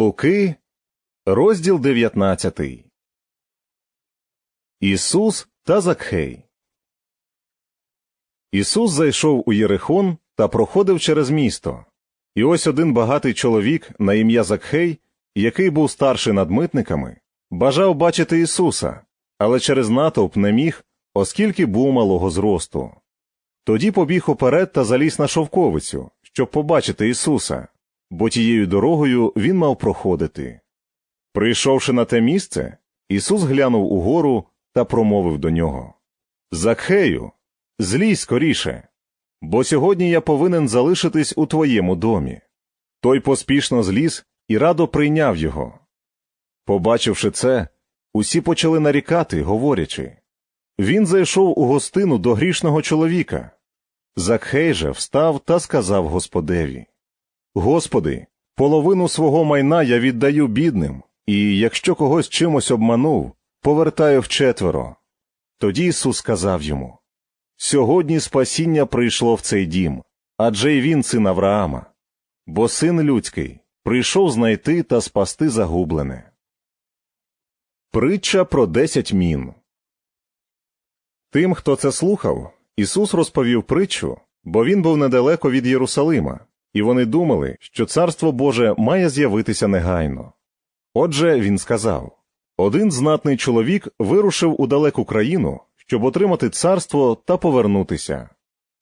Луки, розділ 19 Ісус та Закхей Ісус зайшов у Єрихон та проходив через місто. І ось один багатий чоловік на ім'я Закхей, який був старший над митниками, бажав бачити Ісуса, але через натовп не міг, оскільки був малого зросту. Тоді побіг уперед та заліз на шовковицю, щоб побачити Ісуса бо тією дорогою він мав проходити. Прийшовши на те місце, Ісус глянув угору та промовив до нього Закхею, злізь скоріше, бо сьогодні я повинен залишитись у твоєму домі. Той поспішно зліз і радо прийняв його. Побачивши це, усі почали нарікати, говорячи Він зайшов у гостину до грішного чоловіка. Закхей же встав та сказав Господеві Господи, половину свого майна я віддаю бідним, і якщо когось чимось обманув, повертаю вчетверо. Тоді Ісус сказав йому Сьогодні спасіння прийшло в цей дім, адже й він син Авраама, бо син людський прийшов знайти та спасти загублене. Притча про десять мін. Тим, хто це слухав, Ісус розповів притчу, бо він був недалеко від Єрусалима і вони думали, що царство Боже має з'явитися негайно. Отже, він сказав один знатний чоловік вирушив у далеку країну, щоб отримати царство та повернутися.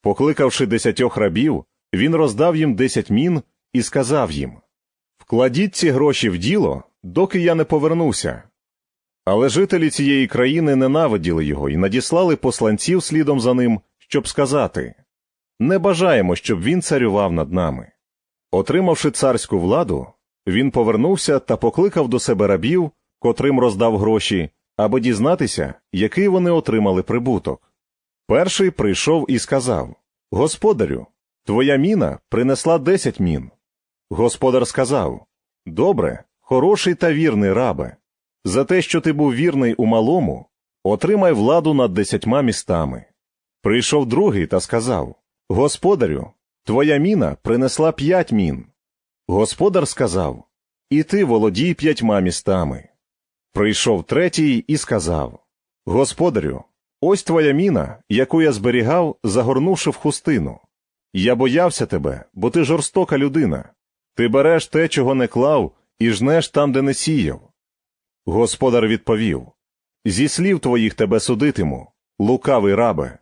Покликавши десятьох рабів, він роздав їм десять мін і сказав їм Вкладіть ці гроші в діло, доки я не повернуся. Але жителі цієї країни ненавиділи його і надіслали посланців слідом за ним, щоб сказати не бажаємо, щоб він царював над нами. Отримавши царську владу, він повернувся та покликав до себе рабів, котрим роздав гроші, аби дізнатися, який вони отримали прибуток. Перший прийшов і сказав Господарю, твоя міна принесла десять мін. Господар сказав Добре, хороший та вірний рабе. За те, що ти був вірний у малому, отримай владу над десятьма містами. Прийшов другий та сказав Господарю, твоя міна принесла п'ять мін. Господар сказав І ти володій п'ятьма містами. Прийшов третій і сказав Господарю, ось твоя міна, яку я зберігав, загорнувши в хустину. Я боявся тебе, бо ти жорстока людина. Ти береш те, чого не клав, і жнеш там, де не сіяв. Господар відповів Зі слів твоїх тебе судитиму, лукавий рабе.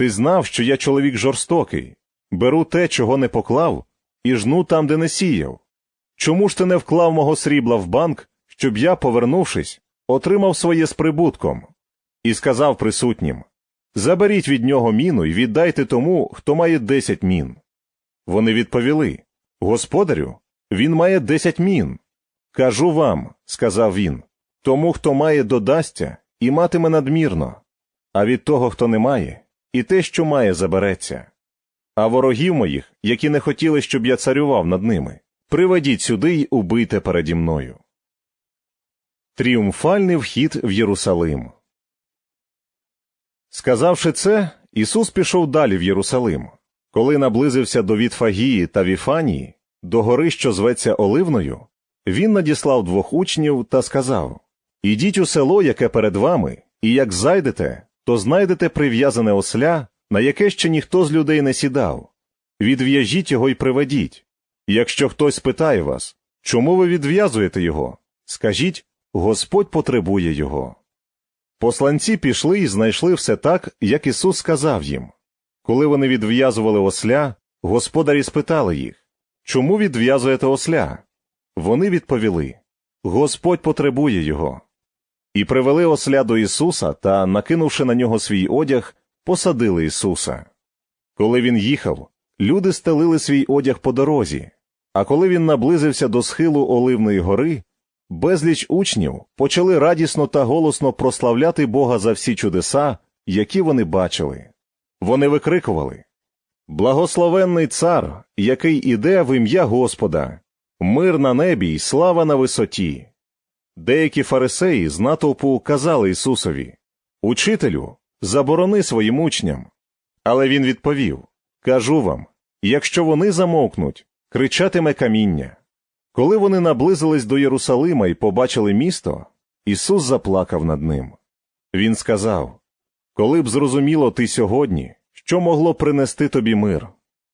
Ти знав, що я чоловік жорстокий, беру те, чого не поклав, і жну там, де не сіяв. Чому ж ти не вклав мого срібла в банк, щоб я, повернувшись, отримав своє з прибутком? І сказав присутнім Заберіть від нього міну і віддайте тому, хто має десять мін. Вони відповіли Господарю, він має десять мін. Кажу вам, сказав він, тому, хто має, додасться і матиме надмірно, а від того, хто не має, і те, що має, забереться. А ворогів моїх, які не хотіли, щоб я царював над ними, приведіть сюди й убийте переді мною. Тріумфальний вхід в Єрусалим. Сказавши це, Ісус пішов далі в Єрусалим. Коли наблизився до Вітфагії та Віфанії, до гори, що зветься Оливною, він надіслав двох учнів та сказав Ідіть у село, яке перед вами, і як зайдете, то знайдете прив'язане осля, на яке ще ніхто з людей не сідав. Відв'яжіть його і приведіть. Якщо хтось питає вас, чому ви відв'язуєте його, скажіть Господь потребує його. Посланці пішли і знайшли все так, як Ісус сказав їм. Коли вони відв'язували осля, господарі спитали їх Чому відв'язуєте осля? Вони відповіли Господь потребує його. І привели осля до Ісуса та, накинувши на нього свій одяг, посадили Ісуса. Коли він їхав, люди стелили свій одяг по дорозі, а коли він наблизився до схилу Оливної гори, безліч учнів почали радісно та голосно прославляти Бога за всі чудеса, які вони бачили. Вони викрикували Благословенний цар, який іде в ім'я Господа, мир на небі й слава на висоті. Деякі фарисеї з натовпу казали Ісусові Учителю, заборони своїм учням. Але він відповів Кажу вам якщо вони замовкнуть, кричатиме каміння. Коли вони наблизились до Єрусалима і побачили місто, Ісус заплакав над ним. Він сказав: Коли б зрозуміло ти сьогодні, що могло принести тобі мир,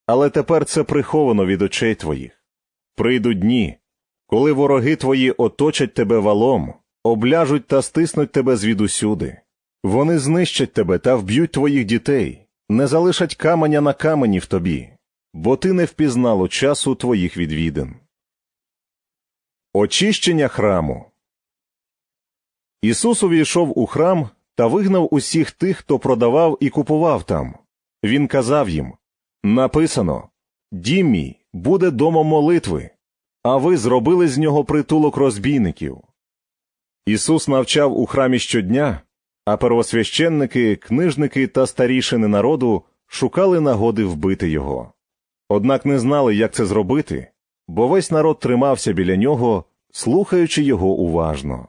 але тепер це приховано від очей твоїх. Прийдуть дні, коли вороги твої оточать тебе валом, обляжуть та стиснуть тебе звідусюди. Вони знищать тебе та вб'ють твоїх дітей, не залишать каменя на камені в тобі, бо ти не впізнало часу твоїх відвідин. Очищення храму Ісус увійшов у храм та вигнав усіх тих, хто продавав і купував там. Він казав їм Написано Дім мій буде домом молитви, а ви зробили з нього притулок розбійників. Ісус навчав у храмі щодня, а первосвященники, книжники та старішини народу шукали нагоди вбити його. Однак не знали, як це зробити, бо весь народ тримався біля нього, слухаючи його уважно.